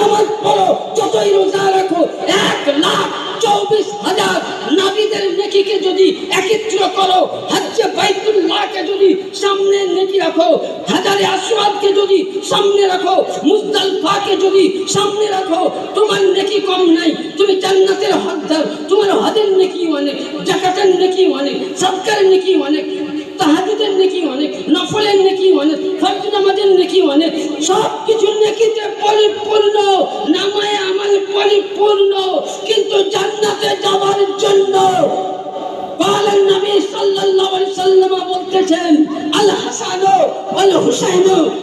নামাজ পড়ো, যতই রাখো, এক লাখ চৌবিশ হাজার নাবিদের নেকিকে যদি একত্র করো, হজ্জে বাইতুল্লাহকে যদি সামনে নেকি রাখো, হাজারে আসওয়াদকে যদি সামনে রাখো, মুজদালফাকে যদি সামনে রাখো, তোমার নেকি কম নাই, তুমি জান্নাতের হকদার, তোমার হজের নেকি অনেক, জাকাতের নেকি অনেক সৎকার নেকি অনেক। তাহাজুদের নেকি অনেক নফলের নেকি অনেক ফরজ নামাজের নেকি অনেক সব কিছু নেকিতে পরিপূর্ণ নামায় আমার পরিপূর্ণ কিন্তু জান্নাতে যাওয়ার জন্য قال النبي صلى الله عليه وسلم বলতেছেন আল হাসান ওয়াল হুসাইন সাইয়্যিদুস সাবা আহলিল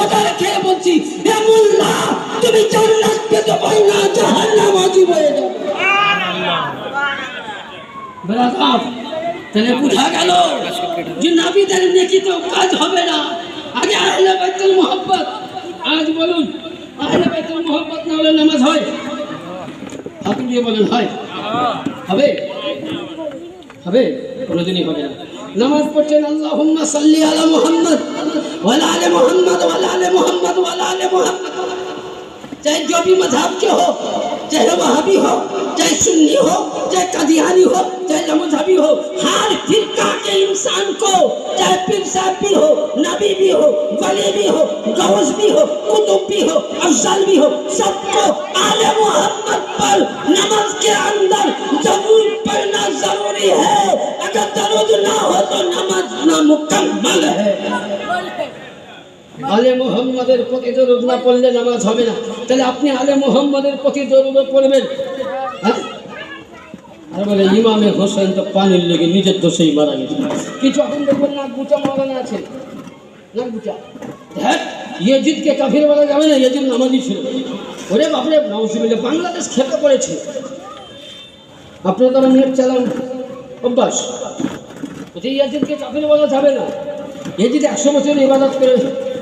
নাবিদের নেকি তো কাজ হবে না আগে আহলে বাইতুল মোহাব্বত আজ বলুন আহলে বাইতুল মোহাব্বত না হলে নামাজ হয় হাত দিয়ে বলেন হয় হবে হবে কোনোদিনই হবে না নামাজ পড়ছেন আল্লাহুম্মা সাল্লি আলা মুহাম্মদ ওয়ালা আলে মুহাম্মদ ওয়ালা আলে মুহাম্মদ ওয়ালা আলে মুহাম্মদ चाहे जो भी मजहब के हो चाहे वहाबी हो चाहे सुन्नी हो चाहे कदियानी हो चाहे लमजहबी हो हर फिरका के इंसान को चाहे पीर साहब भी हो नबी भी हो वली भी हो गौस भी हो कुतुब भी हो अफजल भी हो सबको आले मोहम्मद पर नमाज के अंदर जरूर पढ़ना जरूरी है अगर दरूद ना हो तो नमाज नामुकम्मल है আলে মোহাম্মদের প্রতি দরুদ না পড়লে নামাজ হবে না তাহলে আপনি আলে মোহাম্মদের প্রতি দরুদ পড়বেন হ্যাঁ আর বলে ইমামে হোসেন তো পানির লেগে নিজের দোষেই মারা গেছে। কিছু এখন দেখবেন নাক গুচা মারানো আছে। নাক গুচা হ্যাঁ ইয়েজিদকে কাফির বলা যাবে না ইয়েজিদ নামাজি ছিল। ওরে বাপরে নওসিবিল্লা বাংলাদেশ খেপে পড়েছে। আপনারা তারা নেট চালান অভ্যাস। বলছে ইয়াজিদকে কাফির বলা যাবে না। ইয়াজিদ একশো বছর ইবাদত করে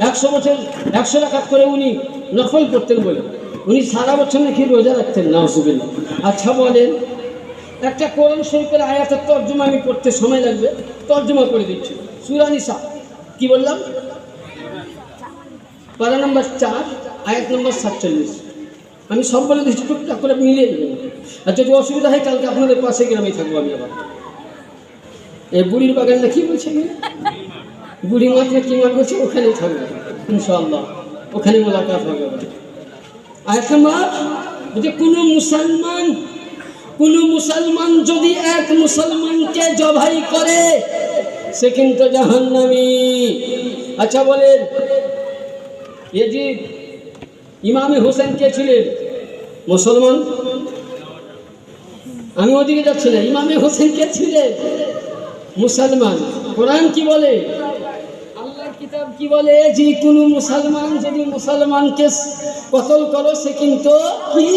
একশো বছর একশো রাখাত করে উনি নফল করতেন বলে। উনি সারা বছর নাকি রোজা রাখতেন নাওসুবিল্লা আচ্ছা বলেন একটা কোরআন শরীফের আয়াতের তর্জমা আমি করতে সময় লাগবে, তর্জমা করে দিচ্ছি। সুরানিসা কি বললাম? পারা নম্বর চার, আয়াত নম্বর সাতচল্লিশ। আমি সব বলে দিচ্ছি, টুকটাক করে মিলিয়ে দেবেন আর যদি অসুবিধা হয়, কালকে আপনাদের পাশে গ্রামে থাকব আমি আবার। এই বুড়ির বাগান কি বলছে বুড়ি মাঠ না কি মাঠ বলছে? ওখানেই থাকবে। ইনশাআল্লাহ ওখানে মোলাকাত হবে। আয়াত নম্বর যে কোনো মুসলমান কোন মুসলমান যদি এক মুসলমানকে জবাই করে, সে কিন্তু জাহান্নামী। আচ্ছা বলেন, এ যে ইমামে হোসেন কে ছিলেন? মুসলমান? আমি ওদিকে যাচ্ছি না। ইমামে হোসেন কে ছিলেন? মুসলমান। কোরআন কি বলে? কিতাব কি বলে? যে কোনো মুসলমান যদি মুসলমানকে কতল করো, সে কিন্তু কি?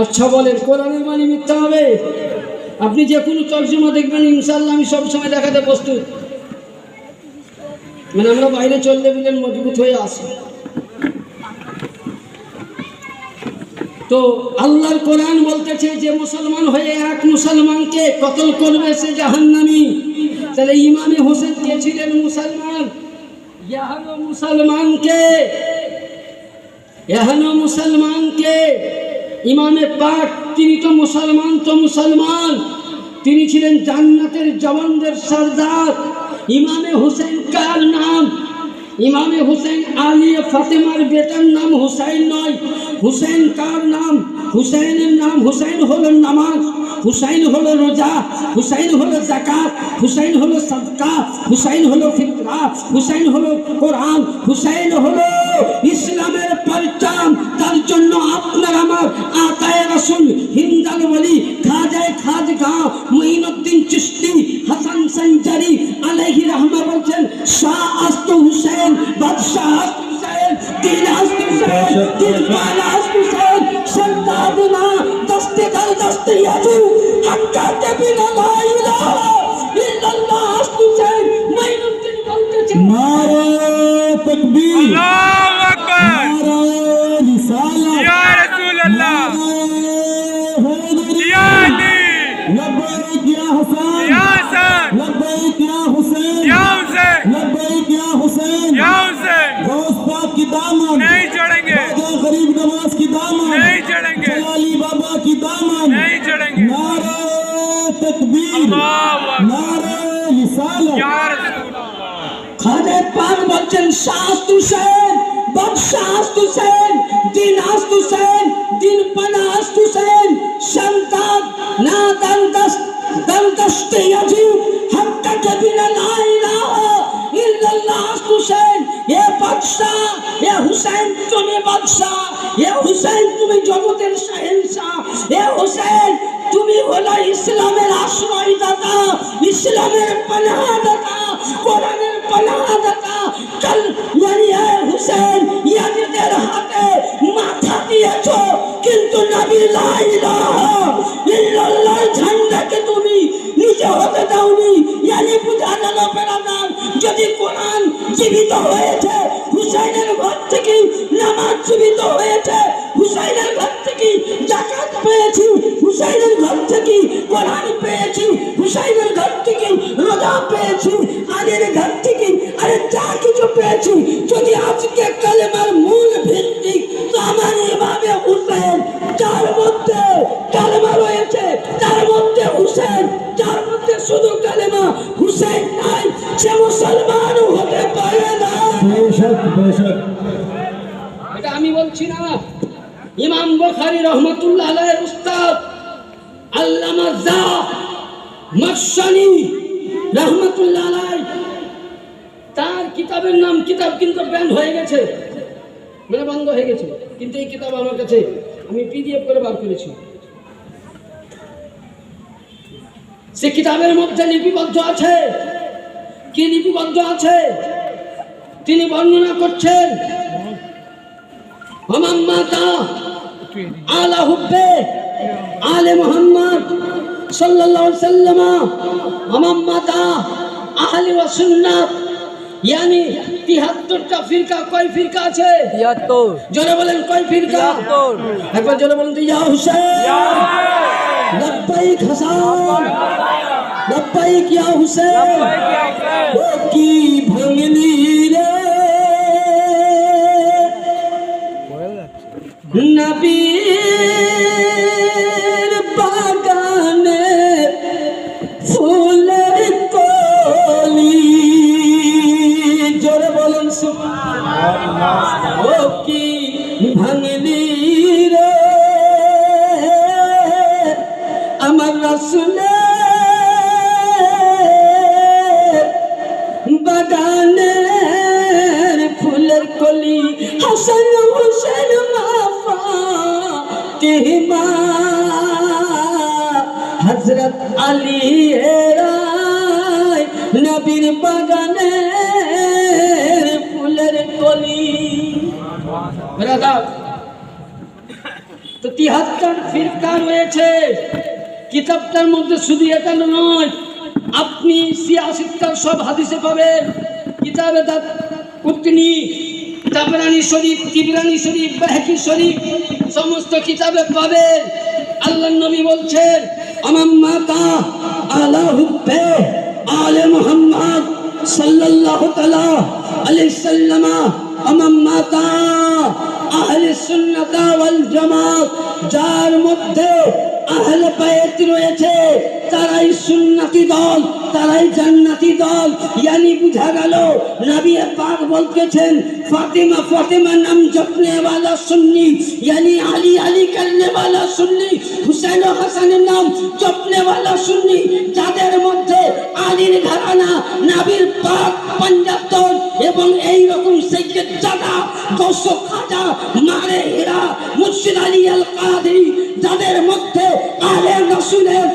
আচ্ছা বলেন কোরআনের মানে মিথ্যা হবে। আপনি যে কোনো তর্জমা দেখবেন ইনশাল্লাহ আমি সবসময় দেখাতে প্রস্তুত। মানে আমরা বাইরে চললে বলেন মজবুত হয়ে আসি। তো আল্লাহর কোরআন বলতেছে যে মুসলমান হয়ে এক মুসলমানকে কতল করবে সে জাহান্নামী। তাহলে ইমামে হোসেন কে ছিলেন মুসলমান। ইহানো মুসলমানকে এহানো মুসলমানকে। ইমামে পাক, তিনি তো মুসলমান তো মুসলমান। তিনি ছিলেন জান্নাতের জওয়ানদের সর্দার। ইমামে হোসেন কার নাম? ইমামে হুসেন আলী ফাতেমার বেটার নাম হুসাইন নয়। হুসেন কার নাম? হুসাইনের নাম হুসাইন হলো নামাজ, হুসাইন হলো রোজা, হুসাইন হলো জাকাত হুসাইন হলো সদকা, হুসাইন হলো ফিতরা, হুসাইন হলো কোরআন, হুসাইন হলো ইসলামের পরিচাম তার জন্য আপনার আমার আতায় রাসুল হিন্দাল বলি খাজায় খাজ গাঁ মঈনুদ্দিন চিস্তি সেঞ্চুরি আলাইহি রাহমাত বলছেন শাহ আস্ত হুসাইন বাদশাহ আস্ত হুসাইন দিন আস্ত হুসাইন দিন বালা আস্ত হুসাইন সন্তান না দস্তে দর দস্তে ইয়াজু হাক্কা তে বিনা লা ইলাহা ইল্লাল্লাহ আস্ত হুসাইন মাইনুদ্দিন বলতেছে নারে তাকবীর আল্লাহ রাসূল নারে রিসালাত ইয়া রাসূলুল্লাহ খানে পাক বলছেন শাহাদ হোসেন বদশাহাদ হোসেন দিনহাদ হোসেন দিন পনাহাদ হোসেন সন্তান না দন্তস দন্তস্ত ইয়াজিব হাক্কা কবিনা লা ইলাহা ইল্লাল্লাহ হোসেন এ বাদশাহ এ হুসেন তুমি বাদশাহ এ হুসেন তুমি জগতের ইসলামের পানাহদাতা, কোরআনের পানাহদাতা কাল মানে এ হুসেন ইয়াজিদের হাতে মাথা দিয়েছ, কিন্তু নবী লা ইলাহা ইল্লাল্লাহ ঝান্ডাকে তুমি নিচে হতে দাওনি। ইয়ানি বুঝানো পেরাদার, যদি কোরআন জীবিত হয়েছে হুসাইনের ঘর থেকে নামাজ জীবিত হয়েছে জাকাত পেয়েছি, হুসাইনের ঘর থেকে কোরআন পেয়েছি, হুসাইনের ঘর থেকে রোজা পেয়েছি, আলীর ঘর থেকে আরে যা কিছু পেয়েছি, যদি আজকে আলাইহির উস্তাদ আল্লামা জা মাসানি রহমাতুল্লাহ তার কিতাবের নাম কিতাব কিন্তু ব্যান্ড হয়ে গেছে। মানে বন্ধ হয়ে গেছে। কিন্তু এই কিতাব আমার কাছে আমি পিডিএফ করে বার করেছি। সে কিতাবের মধ্যে লিপিবদ্ধ আছে। কি লিপিবদ্ধ আছে? তিনি বর্ণনা করছেন আমার মাতা আলা হুব্বে আলে মোহাম্মদ সাল্লাল্লাহু আলাইহি সাল্লাম আমার মাতা আহলে ওয়া সুন্নাত। ইয়ানি 73টা ফিরকা কয় ফিরকা আছে? তিয়াত্তর। জোরে বলেন কয় ফিরকা? তিয়াত্তর। একবার জোরে বলেন তো ইয়া হুসেন। লব্বাইক হাসান। লব্বাইক ইয়া হুসেন। ও কি ভাঙনি নবীর বাগানে ফুলের কলি। জোরে বলুন ও কি ভাঙলি রে? আমার রসুলের বাগানের ফুলের কলি। হাসান হোসেন হজরত আলী নবীর বাগানের ফুলের কলি তো তিহাত্তর ফিরকা রয়েছে। কিতাবটার মধ্যে শুধু এটা নয়, আপনি সিয়াসিত্তার সব হাদিসে পাবেন। কিতাবে দা কুতনি তাবরানি শরীফ তিবরানি শরীফ বাহকি শরীফ, সমস্ত কিতাবে পাবেন আল্লাহ নবী বলছেন, আমার মাতা আলা হুব্বে আলে মোহাম্মদ সাল্লাল্লাহু তাআলা আলাইহি সাল্লামা। আমার মাতা আহলে সুন্নাত ওয়াল জামাত, যার মধ্যে আহলে বাইত রয়েছে। তারাই সুন্নতি দল তারাই জান্নাতি দল ইয়ানি বুঝা গেল নবী পাক বলতেছেন ফাতেমা ফাতেমা নাম জপনে वाला সুন্নি यानी আলী আলী করনে वाला সুন্নি হুসাইন ও হাসানের নাম জপনে वाला সুন্নি যাদের মধ্যে আলীর ঘরানা নবীর পাক পঞ্জাতন এবং এই রকম সৈয়দ জাদা গৌস খাজা মারে হীরা মুর্শিদ আলী আল কাদি যাদের মধ্যে আলে রসুলের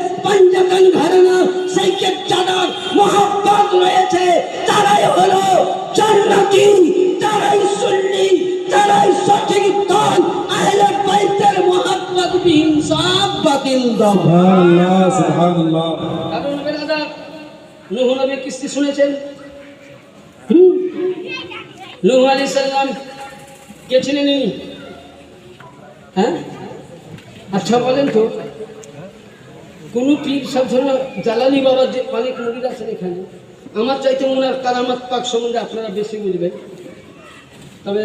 মুসলমান ঘরে না সেইকে যাদের মহাব্বত রয়েছে। তারাই হলো জান্নাতি তারাই সুন্নি তারাই সঠিক দল আহলে বাইতের মহাব্বত বিহীন সব বাতিল সুবহানাল্লাহ সুবহানাল্লাহ। নূহ নবী কিস্তি শুনেছেন? নূহ আলাইহিস সালাম হ্যাঁ? আচ্ছা বলেন তো। কোন পীর সব ধরনের জালালি বাবার যে অনেক নবীর আছেন এখানে, আমার চাইতে মনে ওনার কারামাত পাক সম্বন্ধে আপনারা বেশি বুঝবেন। তবে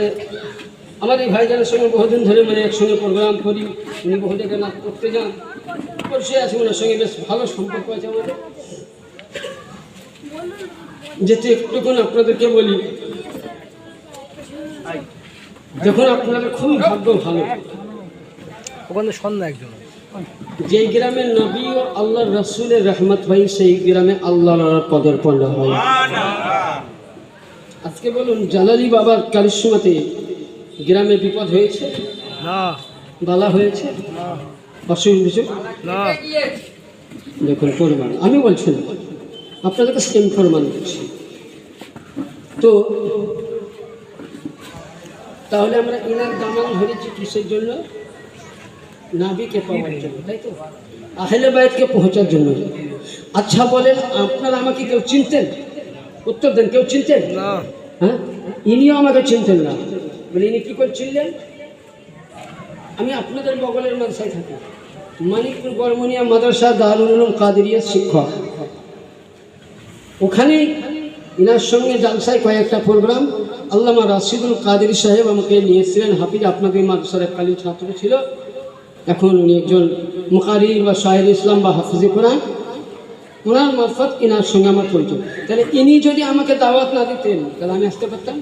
আমার এই ভাইজানের সঙ্গে বহুদিন ধরে মানে একসঙ্গে প্রোগ্রাম করি, উনি বহু জায়গায় নাচ করতে যান বসে আছে ওনার সঙ্গে বেশ ভালো সম্পর্ক আছে আমাদের। যেতে একটুকুন আপনাদেরকে বলি, যখন আপনাদের খুব ভাগ্য ভালো। ওখানে সন্ধ্যা একজন। যে গ্রামে নবী ও আল্লাহ রসুলের রহমত হয় সেই গ্রামে আল্লাহর পদর্পণ হয়। আজকে বলুন জালালি বাবার কারিশ্মাতে গ্রামে বিপদ হয়েছে? না। বালা হয়েছে? অসুখ বিসুখ? না। দেখুন প্রমাণ। আমি বলছি না আপনাদেরকে সেম প্রমাণ করছি। তো তাহলে আমরা ইনার দামান ধরেছি কিসের জন্য? নাবিকে পাওয়ার জন্য তাই তো? আহলে বাইতকে পৌঁছার জন্য। আচ্ছা বলেন আপনারা আমাকে কেউ চিনতেন? উত্তর দেন কেউ চিনতেন? হ্যাঁ? ইনিও আমাকে চিনতেন না। বলে ইনি কী করে চিনলেন? আমি আপনাদের বগলের মাদ্রাসায় থাকি। মানিকপুর বর্মনিয়া মাদ্রাসা দারুল উলুম কাদেরিয়া শিক্ষক। ওখানে ইনার সঙ্গে জালসায় কয়েকটা প্রোগ্রাম আল্লামা রাশিদুল কাদের সাহেব আমাকে নিয়েছিলেন। হাফিজ আপনাদের মাদ্রাসার এককালীন ছাত্র ছিল। এখন উনি একজন মুখারি বা শাহের ইসলাম বা হাফিজে কোরআন। ওনার মারফত ইনার সঙ্গে আমার পরিচয়। তাহলে ইনি যদি আমাকে দাওয়াত না দিতেন তাহলে আমি আসতে পারতাম?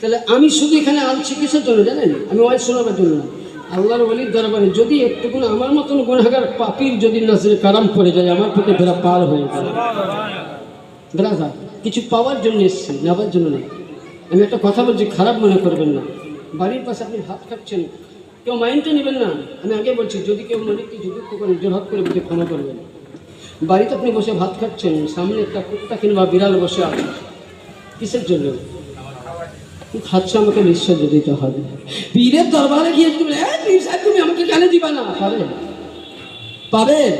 তাহলে আমি শুধু এখানে আনছি কিসের জন্য জানেন? আমি ওয়াজ শোনাবার জন্য না। আল্লাহর বলির দরবারে যদি একটুকুন আমার মতন গুণাগার পাপির যদি নাজরে কারাম পড়ে যায় আমার প্রতি বেড়া পার হয়ে যায়। ব্রাদার কিছু পাওয়ার জন্য এসছি নেওয়ার জন্য না আমি একটা কথা বলছি খারাপ মনে করবেন না। বাড়ির পাশে আপনি হাত খাচ্ছেন কেউ মাইন্ডটা নেবেন না। আমি আগে বলছি যদি কেউ মনে দুঃখ করে জোরহাত করে বলতে ক্ষমা করবেন। বাড়িতে আপনি বসে ভাত খাচ্ছেন সামনে একটা কুত্তা কিংবা বিড়াল বসে আছে। কিসের জন্য? খাচ্ছে আমাকে নিঃশ্বাস দিতে হবে। পীরের দরবারে গিয়ে তুমি "এ, পীর সাহেব তুমি আমাকে কেন দিবা না? পাবে? পাবে?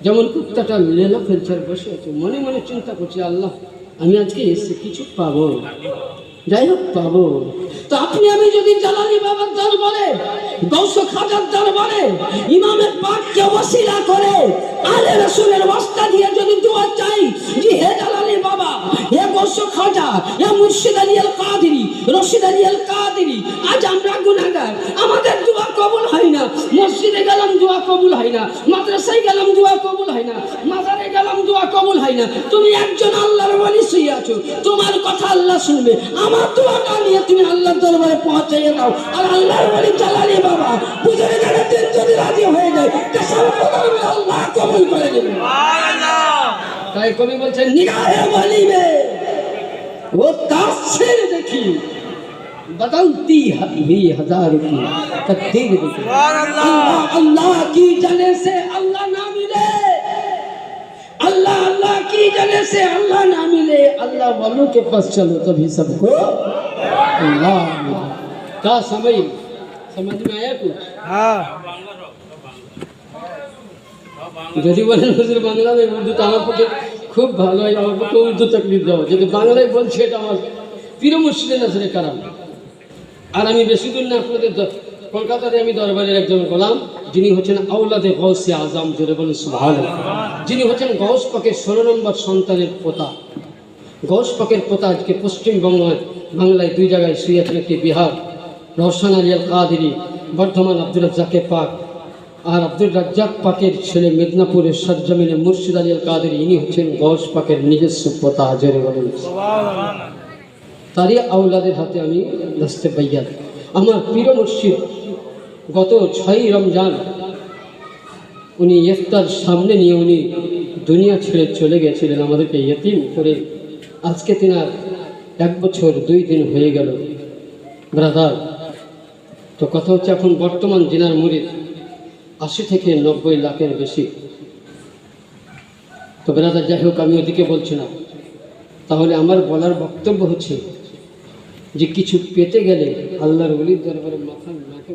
যেমন কুত্তাটা লেলা ফেলছে বসে আছে মনে মনে চিন্তা করছে আল্লাহ আমি আজকে এসে কিছু পাবো? যাই হোক পাবো তো আপনি আমি যদি জালালি বাবার দরবারে, গৌস খাজার দরবারে, ইমামের পাককে ওসিলা করে আলে রসুলের বস্তা দিয়ে যদি দোয়া চাই, যে হে জালালি বাবা, হে গৌস খাজা, হে মুর্শিদ আলী আল কাদিরি আজ আমরা গুনাহগার। আমাদের দোয়া কবুল হয় না, মসজিদে গেলাম দোয়া কবুল হয় না, মাদ্রাসায় গেলাম দোয়া কবুল হয় না, মাজারে গেলাম দোয়া কবুল হয় না। তুমি একজন আল্লাহর বলি শুয়ে আছো, তোমার কথা আল্লাহ শুনবে। আমার দোয়াটা নিয়ে তুমি আল্লাহর দরবারে পৌঁছাইয়ে দাও। আর আল্লাহর বলি চালালি বাবা পুজোরে জানাতে যদি রাজি হয়ে যায় আল্লাহ কবুল قبول কবুল করে দেবে তাই কবি نگاہ والی میں وہ تاثر دیکھی۔ بدلتی ہوئی ہزار کی تقدیر دیکھی اللہ۔ اللہ کی جنے سے اللہ نہ ملے۔ اللہ اللہ کی جنے سے اللہ نہ ملے۔ اللہ والوں کے پاس چلو تبھی سب کو اللہ ملے۔ کہا سمجھ؟ سمجھ میں آیا کچھ؟ ہاں۔ যদি বলেন হুজুর বাংলা নয় উর্দু তো আমার পক্ষে খুব ভালো হয়, আমার পক্ষে উর্দু তকলিফ দেওয়া যদি বাংলায় বলছি এটা আমার প্রিয় মুর্শিদে নাজরে কারাম আর আমি বেশি দূর না আপনাদের কলকাতাতে আমি দরবারের একজন গোলাম, যিনি হচ্ছেন আউলাদে গৌসে আজম, জোরে বলেন সুভাল যিনি হচ্ছেন গৌস পাকের ষোলো নম্বর সন্তানের পোতা। গৌস পাকের পোতা আজকে পশ্চিমবঙ্গ বাংলায় দুই জায়গায় শুয়েছেন একটি বিহার রহসান আলী আল কাদিরি বর্ধমান আব্দুল রাজ্জাকে পাক। আর আব্দুল রাজ্জাক পাকের ছেলে মেদিনীপুরের সরজমিনে মুর্শিদ আলী কাদের ইনি হচ্ছেন গৌস পাকের নিজস্ব পোতা জোরে বলেন। তারই আউলাদের হাতে আমি দস্তে বাইয়াত আমার প্রিয় মুর্শিদ, গত ছয়ই রমজান উনি ইফতার সামনে নিয়ে উনি দুনিয়া ছেড়ে চলে গেছিলেন আমাদেরকে ইয়তিম করে। আজকে তিনার এক বছর দুই দিন হয়ে গেল। ব্রাদার, তো কথা হচ্ছে এখন বর্তমান জেনার মুরিদ। আশি থেকে নব্বই লাখের বেশি। তো বেড়াদার যাই হোক, আমি ওদিকে বলছি না। তাহলে আমার বলার বক্তব্য হচ্ছে যে, কিছু পেতে গেলে আল্লাহর অলির দরবারে মাথা নাকে